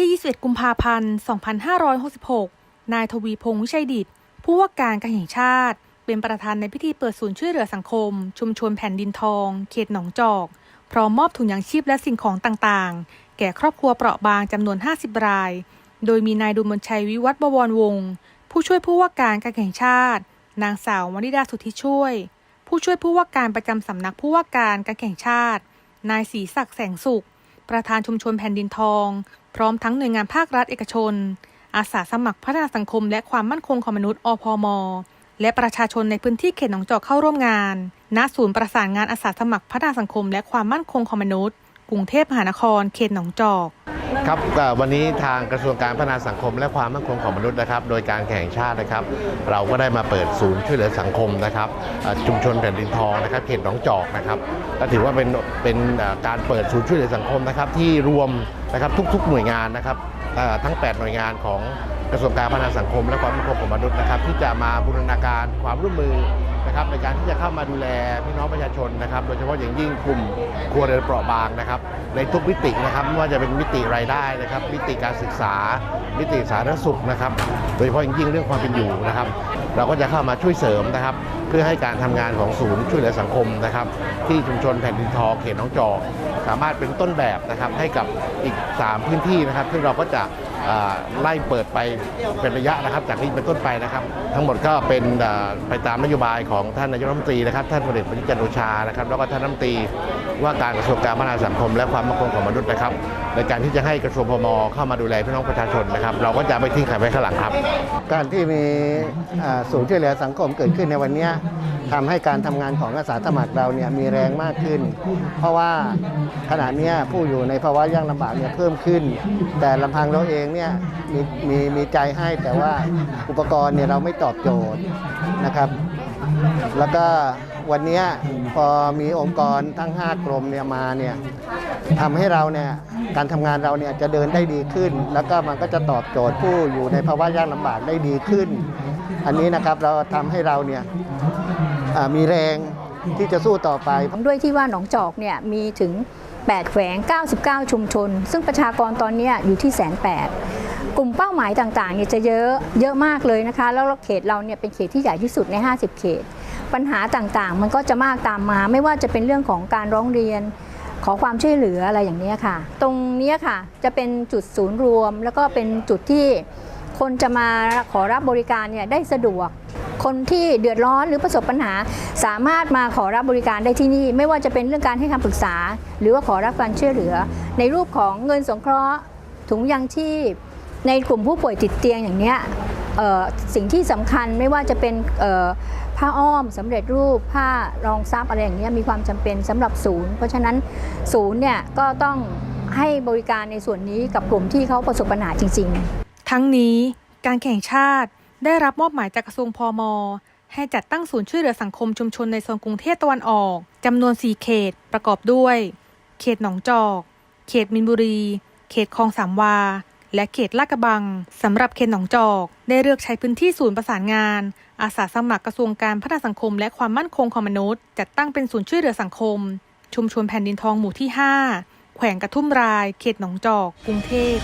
ที่ 21 กุมภาพันธ์ 2566 นายทวีพงษ์วิชัยดิต ผู้ว่าการการแห่งชาติ เป็นประธานในพิธีเปิดศูนย์ช่วยเหลือสังคม ชุมชนแผ่นดินทอง เขตหนองจอก พร้อมมอบถุงยางชีพและสิ่งของต่างๆ แก่ครอบครัวเปราะบางจำนวน 50 ราย โดยมีนายดุลมนชัยวิวัฒบวรวงศ์ ผู้ช่วยผู้ว่าการการแห่งชาติ นางสาววนิดาสุทธิช่วย ผู้ช่วยผู้ว่าการประจำสำนักผู้ว่าการการแห่งชาติ นายศรีศักดิ์แสงสุข ประธานชุมชนแผ่นดินทอง พร้อมทั้งหน่วยงานภาครัฐเอกชน อาสาสมัครพัฒนาสังคม และความมั่นคงของมนุษย์อพม และประชาชนในพื้นที่เขตหนองจอกเข้าร่วมงาน ณ ศูนย์ประสานงานอาสาสมัครพัฒนาสังคม และความมั่นคงของมนุษย์ กรุงเทพมหานคร เขตหนองจอก ครับวันนี้ทางกระทรวงการพัฒนาสังคม และความมั่นคงของมนุษย์นะครับ โดยการแข่งชาตินะครับ เราก็ได้มาเปิดศูนย์ช่วยเหลือสังคมนะครับชุมชนแผ่นดินทองนะครับเขตหนองจอกนะครับก็ถือว่าเป็นเป็นการเปิดศูนย์ช่วยเหลือสังคมนะครับที่รวมนะครับทุกๆหน่วยงานนะครับทั้ง 8 หน่วยงานของกระทรวงการพัฒนาสังคม และความมั่นคงของมนุษย์นะครับ ที่จะมาบูรณาการความร่วมมือ นะครับในการที่จะเข้ามาดูแลพี่น้องประชาชนนะครับ โดยเฉพาะอย่างยิ่งกลุ่มครัวเรือนเปราะบางนะครับ ในทุกมิตินะครับไม่ว่าจะเป็นมิติรายได้นะครับ มิติการศึกษา มิติสาธารณสุขนะครับ โดยเฉพาะอย่างยิ่งเรื่องความเป็นอยู่นะครับ เราก็จะเข้ามาช่วยเสริมนะครับ เพื่อให้การทำงานของศูนย์ช่วยเหลือสังคมนะครับ ที่ชุมชนแผ่นดินทอเขตน้องจอกสามารถเป็นต้นแบบนะครับให้กับอีก 3 พื้นที่นะครับ ซึ่งเราก็จะ ไล่เปิดไปเป็นระยะนะครับ จากนี้เป็นต้นไปนะครับ ทั้งหมดก็เป็นไปตามนโยบายของท่านนายกรัฐมนตรีนะครับ ท่านพลเอกประยุทธ์จันทร์โอชานะครับแล้วก็ท่านรัฐมนตรีว่าการกระทรวงการพัฒนาสังคม และความมั่นคงของมนุษย์นะครับ ในการที่จะให้กระทรวงพมเข้ามาดูแลพี่น้องประชาชนนะครับ เราก็จะไม่ทิ้งใครไว้ข้างหลังครับ การที่มีศูนย์ช่วยเหลือสังคมเกิดขึ้นในวันนี้ทำให้การทำงานของอาสาสมัครเราเนี่ยมีแรงมากขึ้น เพราะว่าขณะนี้ผู้อยู่ในภาวะยากลำบากเนี่ยเพิ่มขึ้น แต่ลำพังเราเองเนี่ยมีมีมีใจให้แต่ว่าอุปกรณ์เนี่ยเราไม่ตอบโจทย์นะครับ แล้วก็วันนี้พอมีองค์กรทั้ง 5 กรมเนี่ยมาเนี่ยทำให้เราเนี่ยการทำงานเราเนี่ยจะเดินได้ดีขึ้น แล้วก็มันก็จะตอบโจทย์ผู้อยู่ในภาวะยากลำบากได้ดีขึ้น อันนี้นะครับเราทำให้เราเนี่ยมีแรงที่จะสู้ต่อไป ด้วยที่ว่าหนองจอกเนี่ยมีถึง 8 แขวง 99 ชุมชน ซึ่งประชากรตอนนี้อยู่ที่แสนแปดกลุ่มเป้าหมายต่างๆเนี่ยจะเยอะเยอะมากเลยนะคะ แล้วเขตเราเนี่ยเป็นเขตที่ใหญ่ที่สุดใน 50 เขต ปัญหาต่างๆ มันก็จะมากตามมา ไม่ว่าจะเป็นเรื่องของการร้องเรียน ขอความช่วยเหลืออะไรอย่างนี้ค่ะ ตรงนี้ค่ะจะเป็นจุดศูนย์รวม แล้วก็เป็นจุดที่คนจะมาขอรับบริการเนี่ยได้สะดวก คนที่เดือดร้อนหรือประสบปัญหา สามารถมาขอรับบริการได้ที่นี่ ไม่ว่าจะเป็นเรื่องการให้คำปรึกษา หรือว่าขอรับการช่วยเหลือ ในรูปของเงินสงเคราะห์ถุงยังชีพ ในกลุ่มผู้ป่วยติดเตียงอย่างเนี้ยสิ่งที่สำคัญไม่ว่าจะเป็นผ้าอ้อมสำเร็จรูปผ้ารองซับอะไรอย่างเงี้ยมีความจำเป็นสำหรับศูนย์ เพราะฉะนั้นศูนย์เนี่ยก็ต้องให้บริการในส่วนนี้กับกลุ่มที่เขาประสบปัญหาจริง ๆ ทั้งนี้การแข่งชาติ ได้รับมอบหมายจากกระทรวงพมให้จัดตั้งศูนย์ช่วยเหลือสังคมชุมชนในโซนกรุงเทพตะวันออกจำนวน 4 เขต ประกอบด้วย เขตหนองจอก เขตมินบุรี เขตคลองสามวา และเขตลาดกระบังสำหรับเขตหนองจอก ได้เลือกใช้พื้นที่ศูนย์ประสานงาน อาสาสมัครกระทรวงการพัฒนาสังคม และความมั่นคงของมนุษย์ จัดตั้งเป็นศูนย์ช่วยเหลือสังคม ชุมชนแผ่นดินทองหมู่ที่ 5 แขวงกระทุ่มราย เขตหนองจอก กรุงเทพ